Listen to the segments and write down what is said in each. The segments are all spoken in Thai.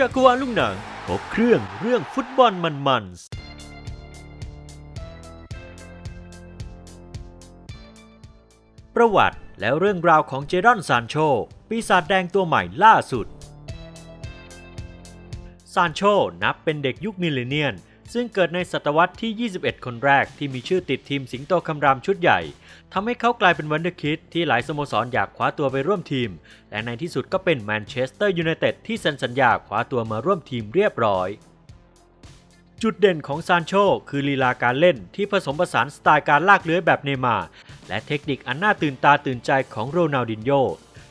จักรวาลลูกหนังครบเครื่องเรื่องฟุตบอลมันๆประวัติและเรื่องราวของเจดอนซานโช ปีศาจแดงตัวใหม่ล่าสุด ซานโชนับเป็นเด็กยุคมิลเลเนียน ซึ่งเกิดในศตวรรษที่ 21 คนแรกที่มีชื่อติดทีมสิงโตคำรามชุดใหญ่ทำให้เขากลายเป็นวันเดอร์คิดที่หลายสโมสรอยากคว้าตัวไปร่วมทีม และในที่สุดก็เป็นแมนเชสเตอร์ยูไนเต็ดที่เซ็นสัญญาคว้าตัวมาร่วมทีมเรียบร้อยจุดเด่นของซานโชคือลีลาการเล่นที่ผสมผสานสไตล์การลากเลื้อยแบบเนมาร์และเทคนิคอันน่าตื่นตาตื่นใจของโรนัลดินโญ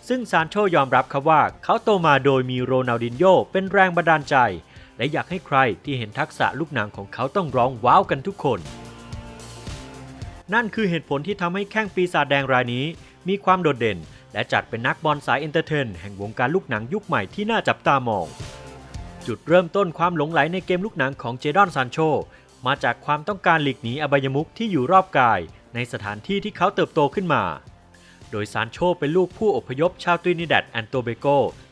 ซึ่งซานโชยอมรับครับว่าเขาโตมาโดยมีโรนัลดินโญเป็นแรงบันดาลใจ และอยากให้ใครที่เห็นทักษะลูกหนังของเขาต้องร้องว้าวกันทุกคน นั่นคือเหตุผลที่ทำให้แข้งปีศาจแดงรายนี้ มีความโดดเด่น และจัดเป็นนักบอลสายเอนเตอร์เทน แห่งวงการลูกหนังยุคใหม่ที่น่าจับตามอง จุดเริ่มต้นความหลงไหลในเกมลูกหนังของเจดอนซานโชมาจากความต้องการหลีกหนีอบายมุขที่อยู่รอบกาย ในสถานที่ที่เขาเติบโตขึ้นมา โดยซานโชเป็นลูกผู้อพยพชาวตรินิดัดแอนโตเบโก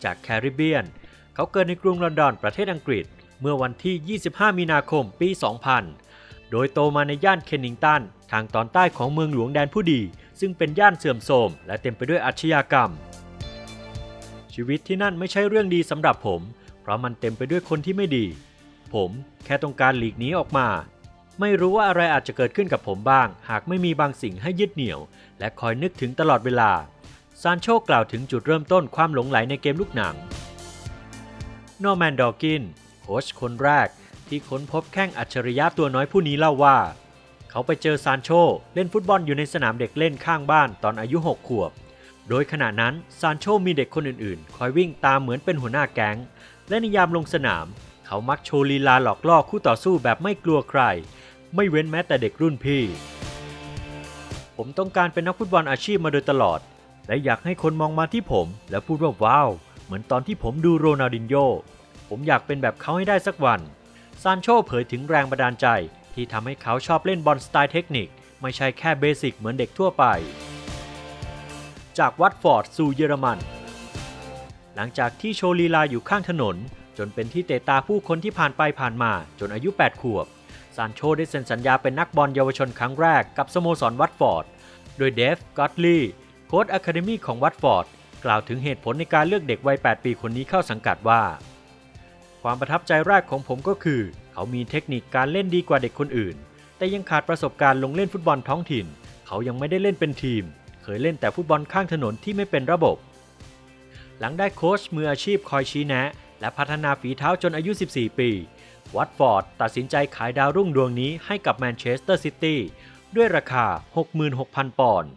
จากแคริบเบียน เขาเกิดในกรุงลอนดอนประเทศอังกฤษ เมื่อวันที่ 25 มีนาคมปี 2000 โดยโตมาในย่านเคนนิงตัน ทางตอนใต้ของเมืองหลวงแดนผู้ดี ซึ่งเป็นย่านเสื่อมโทรมและเต็มไปด้วยอาชญากรรม ชีวิตที่นั่นไม่ใช่เรื่องดีสำหรับผม เพราะมันเต็มไปด้วยคนที่ไม่ดี ผมแค่ต้องการหลีกหนีออกมา ไม่รู้ว่าอะไรอาจจะเกิดขึ้นกับผมบ้าง หากไม่มีบางสิ่งให้ยึดเหนี่ยว และคอยนึกถึงตลอดเวลาซานโชกล่าวถึงจุดเริ่มต้นความหลงไหลในเกมลูกหนัง นอร์แมนดอร์กินโค้ชคนแรกที่ค้นพบแข้งอัจฉริยะตัวน้อยผู้นี้เล่าว่า เขาไปเจอซานโช เล่นฟุตบอลอยู่ในสนามเด็กเล่นข้างบ้านตอนอายุ 6 ขวบ โดยขณะนั้นซานโชมีเด็กคนอื่นๆ คอยวิ่งตามเหมือนเป็นหัวหน้าแก๊ง และในยามลงสนาม เขามักโชว์ลีลาหลอกล่อคู่ต่อสู้แบบไม่กลัวใคร ไม่เว้นแม้แต่เด็กรุ่นพี่ ผมต้องการเป็นนักฟุตบอลอาชีพมาโดยตลอด และอยากให้คนมองมาที่ผม และพูดว่าว้าว เหมือนตอนที่ผมดูโรนัลดินโญผมอยากเป็นแบบเขาให้ได้สักวัน ซานโชเผยถึงแรงบันดาลใจ ที่ทำให้เขาชอบเล่นบอลสไตล์เทคนิค ไม่ใช่แค่เบสิกเหมือนเด็กทั่วไป จากวัตฟอร์ดสู่เยอรมัน หลังจากที่โชลีลาอยู่ข้างถนน จนเป็นที่เตะตาผู้คนที่ผ่านไปผ่านมาจนอายุ 8 ขวบ ซานโชได้เซ็นสัญญาเป็นนักบอลเยาวชนครั้งแรกกับสโมสรวัตฟอร์ด โดยเดฟ กอตลีโค้ชอะคาเดมีของวัตฟอร์ด กล่าวถึงเหตุผลในการเลือกเด็กวัย 8 ปีคนนี้เข้าสังกัดว่า ความประทับใจแรกของผมก็คือ เขามีเทคนิคการเล่นดีกว่าเด็กคนอื่น แต่ยังขาดประสบการณ์ลงเล่นฟุตบอลท้องถิ่น เขายังไม่ได้เล่นเป็นทีม เคยเล่นแต่ฟุตบอลข้างถนนที่ไม่เป็นระบบ หลังได้โค้ชมืออาชีพคอยชี้แนะ และพัฒนาฝีเท้าจนอายุ 14 ปี วัตฟอร์ดตัดสินใจขายดาวรุ่งดวงนี้ให้กับแมนเชสเตอร์ซิตี้ด้วยราคา 66,000 ปอนด์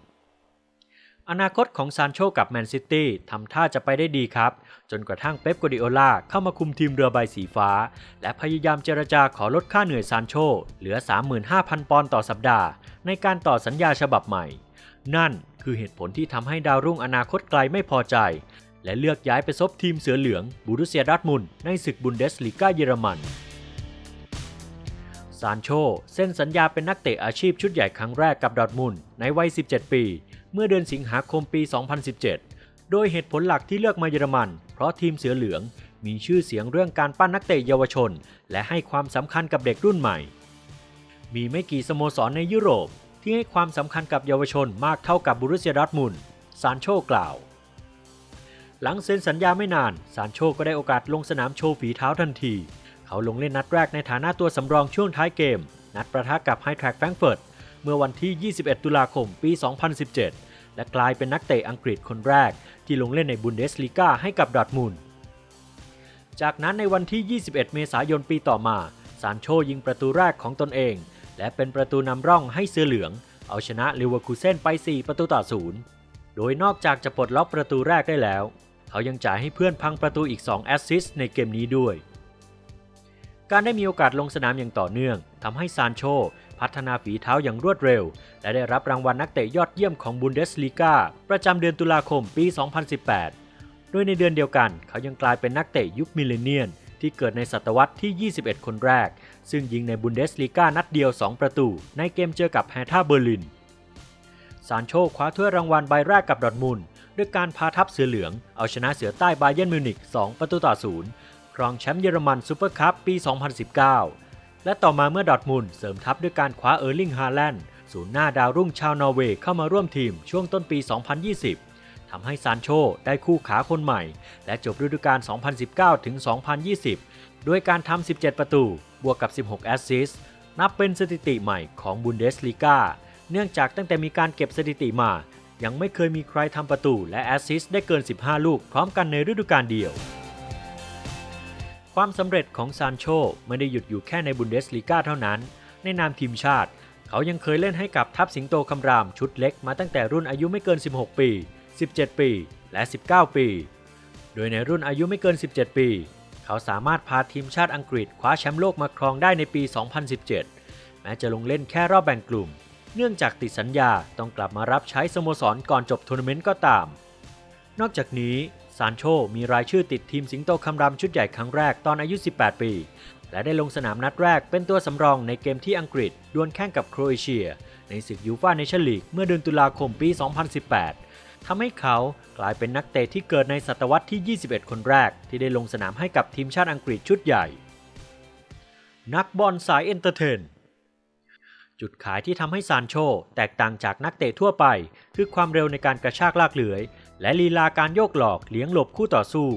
อนาคตของซานโชกับแมนซิตี้ทำท่าจะไปได้ดีครับ จนกระทั่งเป๊ปกัวดิโอลาเข้ามาคุมทีมเรือใบสีฟ้า และพยายามเจรจาขอลดค่าเหนื่อยซานโชเหลือ 35,000 ปอนด์ต่อสัปดาห์ ในการต่อสัญญาฉบับใหม่ นั่นคือเหตุผลที่ทำให้ดาวรุ่งอนาคตไกลไม่พอใจ และเลือกย้ายไปซบทีมเสือเหลืองบูรุเซียดอร์ทมุนในศึกบุนเดสลีกาเยอรมัน ซานโชเซ็นสัญญาเป็นนักเตะอาชีพชุดใหญ่ครั้งแรกกับดอทมุนในวัย 17 ปี เมื่อเดือนสิงหาคมปี 2017 โดยเหตุผลหลักที่เลือกมาเยอรมัน เพราะทีมเสือเหลืองมีชื่อเสียงเรื่องการปั้นนักเตะเยาวชน และให้ความสำคัญกับเด็กรุ่นใหม่ มีไม่กี่สโมสรในยุโรป ที่ให้ความสำคัญกับเยาวชนมากเท่ากับบูรุเซียดอทมุนซานโชกล่าว หลังเซ็นสัญญาไม่นานซานโชก็ได้โอกาสลงสนามโชว์ฝีเท้าทันที เขาลงเล่นนัดแรกในฐานะตัวสำรองช่วงท้ายเกม นัดประทะกับไฮแทร็กแฟรงเฟิร์ตเมื่อวันที่ 21 ตุลาคม ปี 2017 และกลายเป็นนักเตะอังกฤษคนแรก ที่ลงเล่นในบุนเดสลีกาให้กับดอร์ทมุนจากนั้นในวันที่ 21 เมษายนปีต่อมา ซานโชยิงประตูแรกของตนเอง และเป็นประตูนำร่องให้เสือเหลือง เอาชนะลิเวอร์คูเซนไป 4 ประตูต่อศูนย์โดยนอกจากจะปลดล็อกประตูแรกได้แล้ว เขายังจ่ายให้เพื่อนพังประตูอีก 2 แอสซิสต์ในเกมนี้ด้วย การได้มีโอกาสลงสนามอย่างต่อเนื่องทำให้ซานโช พัฒนาฝีเท้าอย่างรวดเร็ว และได้รับรางวัลนักเตะยอดเยี่ยมของบุนเดสลีกาประจำเดือนตุลาคมปี 2018 โดยในเดือนเดียวกัน เขายังกลายเป็นนักเตะยุคมิเลเนียน ที่เกิดในศตวรรษที่ 21 คนแรก ซึ่งยิงในบุนเดสลีกานัดเดียว 2 ประตู ในเกมเจอกับแฮท่าเบอร์ลิน ซานโชคว้าถ้วยรางวัลใบแรกกับดอร์ทมุนด์ด้วยการพาทัพเสือเหลืองเอาชนะเสือใต้บาเยิร์นมิวนิก 2 ประตูต่อศูนย์ ครองแชมป์เยอรมันซูเปอร์คัพปี 2019 และต่อมาเมื่อดอทมุนเสริมทัพด้วยการคว้าเออร์ลิงฮาแลนด์ศูนย์หน้าดาวรุ่งชาวนอร์เวย์เข้ามาร่วมทีมช่วงต้นปี 2020 ทำให้ซานโชได้คู่ขาคนใหม่ และจบฤดูกาล 2019 ถึง 2020 ด้วยการทำ 17 ประตู บวกกับ 16 แอสซิสต์นับเป็นสถิติใหม่ของบุนเดสลีกาเนื่องจากตั้งแต่มีการเก็บสถิติมา ยังไม่เคยมีใครทำประตูและแอสซิสต์ได้เกิน 15 ลูกพร้อมกันในฤดูกาลเดียว ความสำเร็จของซานโชไม่ได้หยุดอยู่แค่ในบุนเดสลีกาเท่านั้น ในนามทีมชาติ เขายังเคยเล่นให้กับทัพสิงโตคำรามชุดเล็กมาตั้งแต่รุ่นอายุไม่เกิน 16 ปี 17 ปี และ 19 ปี โดยในรุ่นอายุไม่เกิน 17 ปี เขาสามารถพาทีมชาติอังกฤษคว้าแชมป์โลกมาครองได้ในปี 2017 แม้จะลงเล่นแค่รอบแบ่งกลุ่ม เนื่องจากติดสัญญาต้องกลับมารับใช้สโมสรก่อนจบทัวร์นาเมนต์ก็ตาม นอกจากนี้ ซานโชมีรายชื่อติดทีมสิงโตคำรามชุดใหญ่ครั้งแรกตอนอายุ 18 ปี และได้ลงสนามนัดแรกเป็นตัวสำรองในเกมที่อังกฤษดวลแข่งกับโครเอเชีย ในศึกยูฟ่าเนชั่นลีกเมื่อเดือนตุลาคมปี 2018 ทำให้เขากลายเป็นนักเตะที่เกิดในศตวรรษที่ 21 คนแรก ที่ได้ลงสนามให้กับทีมชาติอังกฤษชุดใหญ่ นักบอลสายเอนเตอร์เทนจุดขายที่ทำให้ซานโช แตกต่างจากนักเตะทั่วไป คือความเร็วในการกระชากลากเลื้อย และลีลาการโยกหลอกเลี้ยงหลบคู่ต่อสู้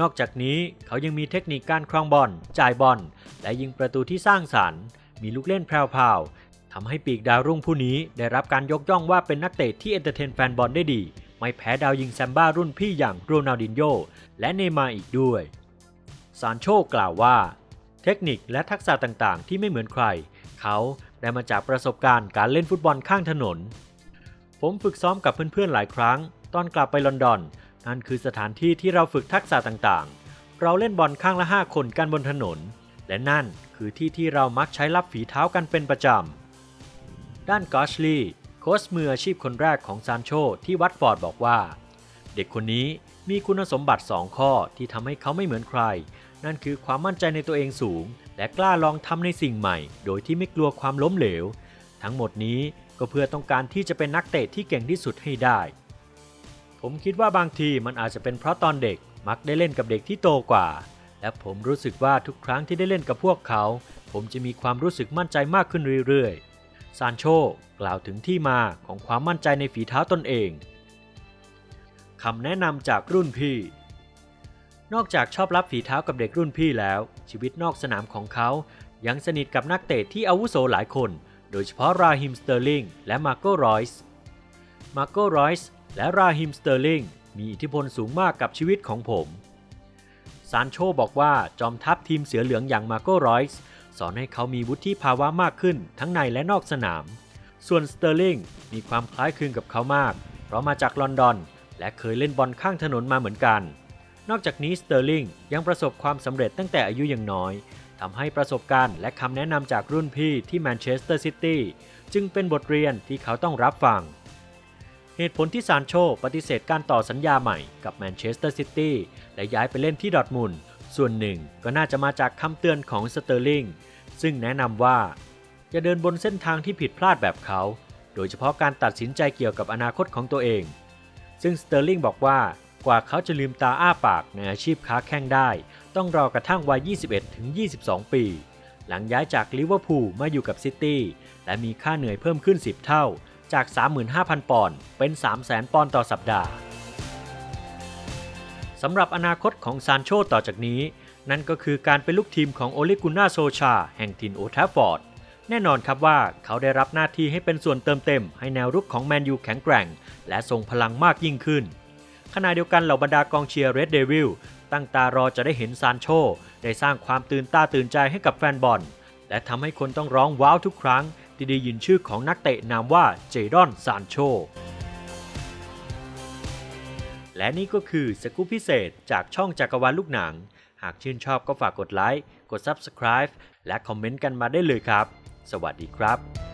นอกจากนี้เขายังมีเทคนิคการครองบอล จ่ายบอล และยิงประตูที่สร้างสรรค์ มีลูกเล่นแพรวๆทำให้ปีกดาวรุ่งผู้นี้ได้รับการยกย่องว่าเป็นนักเตะที่เอนเตอร์เทนแฟนบอลได้ดี ไม่แพ้ดาวยิงแซมบ้ารุ่นพี่อย่างโรนัลดินโญและเนมาร์อีกด้วย ซานโชกล่าวว่า เทคนิคและทักษะต่างๆ ที่ไม่เหมือนใคร เขาได้มาจากประสบการณ์การเล่นฟุตบอลข้างถนน ผมฝึกซ้อมกับเพื่อนๆหลายครั้ง ตอนกลับไปลอนดอน นั่นคือสถานที่ที่เราฝึกทักษะต่างๆ เราเล่นบอลข้างละ 5 คนกันบนถนน และนั่นคือที่ที่เรามักใช้รับฝีเท้ากันเป็นประจำ ด้านกอชลีโค้ชมืออาชีพคนแรกของซานโชที่วัดฟอร์ดบอกว่า เด็กคนนี้มีคุณสมบัติ 2 ข้อที่ทำให้เขาไม่เหมือนใคร นั่นคือความมั่นใจในตัวเองสูง และกล้าลองทำในสิ่งใหม่ โดยที่ไม่กลัวความล้มเหลว ทั้งหมดนี้ก็เพื่อต้องการที่จะเป็นนักเตะที่เก่งที่สุดให้ได้ ผมคิดว่าบางทีมันอาจจะเป็นเพราะตอนเด็กมักได้เล่นกับเด็กที่โตกว่า และผมรู้สึกว่าทุกครั้งที่ได้เล่นกับพวกเขา ผมจะมีความรู้สึกมั่นใจมากขึ้นเรื่อยๆ ซานโชกล่าวถึงที่มาของความมั่นใจในฝีเท้าตนเองคำแนะนำจากรุ่นพี่ นอกจากชอบรับฝีเท้ากับเด็กรุ่นพี่แล้ว ชีวิตนอกสนามของเขา ยังสนิทกับนักเตะที่อาวุโสหลายคน โดยเฉพาะราฮิมสเตอร์ลิงและมาโกรอยส์มาโกรอยส์ และราฮิมสเตอร์ลิงมีอิทธิพลสูงมากกับชีวิตของผม ซานโชบอกว่าจอมทัพทีมเสือเหลืองอย่างมาโกรอยส์สอนให้เขามีวุฒิภาวะมากขึ้นทั้งในและนอกสนาม ส่วนสเตอร์ลิงมีความคล้ายคลึงกับเขามาก เพราะมาจากลอนดอน และเคยเล่นบอลข้างถนนมาเหมือนกัน นอกจากนี้สเตอร์ลิงยังประสบความสำเร็จตั้งแต่อายุยังน้อยทำให้ประสบการณ์และคำแนะนำจากรุ่นพี่ที่แมนเชสเตอร์ซิตี้จึงเป็นบทเรียนที่เขาต้องรับฟัง เหตุผลที่ซานโชปฏิเสธการต่อสัญญาใหม่กับแมนเชสเตอร์ซิตี้และย้ายไปเล่นที่ดอร์ทมุนส่วนหนึ่งก็น่าจะมาจากคำเตือนของสเตอร์ลิงซึ่งแนะนำว่าอย่าเดินบนเส้นทางที่ผิดพลาดแบบเขา โดยเฉพาะการตัดสินใจเกี่ยวกับอนาคตของตัวเอง ซึ่งสเตอร์ลิงบอกว่ากว่าเขาจะลืมตาอ้าปากในอาชีพค้าแข้งได้ ต้องรอกระทั่งวัย 21 ถึง 22 ปี หลังย้ายจากลิเวอร์พูลมาอยู่กับซิตี้และมีค่าเหนื่อยเพิ่มขึ้น 10 เท่า จาก 35,000 ปอนด์เป็น 300,000 ปอนด์ต่อสัปดาห์สำหรับอนาคตของซานโชต่อจากนี้ นั่นก็คือการเป็นลูกทีมของโอลิกุน่าโซชา แห่งถิ่นโอทัฟฟอร์ด แน่นอนครับว่าเขาได้รับหน้าที่ให้เป็นส่วนเติมเต็ม ให้แนวรุกของแมนยูแข็งแกร่ง และทรงพลังมากยิ่งขึ้น ขณะเดียวกันเหล่าบรรดากองเชียร์เรดเดวิลตั้งตารอจะได้เห็นซานโชได้สร้างความตื่นตาตื่นใจให้กับแฟนบอล และทำให้คนต้องร้องว้าวทุกครั้ง ที่ได้ยินชื่อของนักเตะนามว่าเจดอนซานโช และนี่ก็คือสกู๊ปพิเศษจากช่องจักรวาลลูกหนัง หากชื่นชอบก็ฝากกดไลค์ กด Subscribe และคอมเมนต์กันมาได้เลยครับ สวัสดีครับ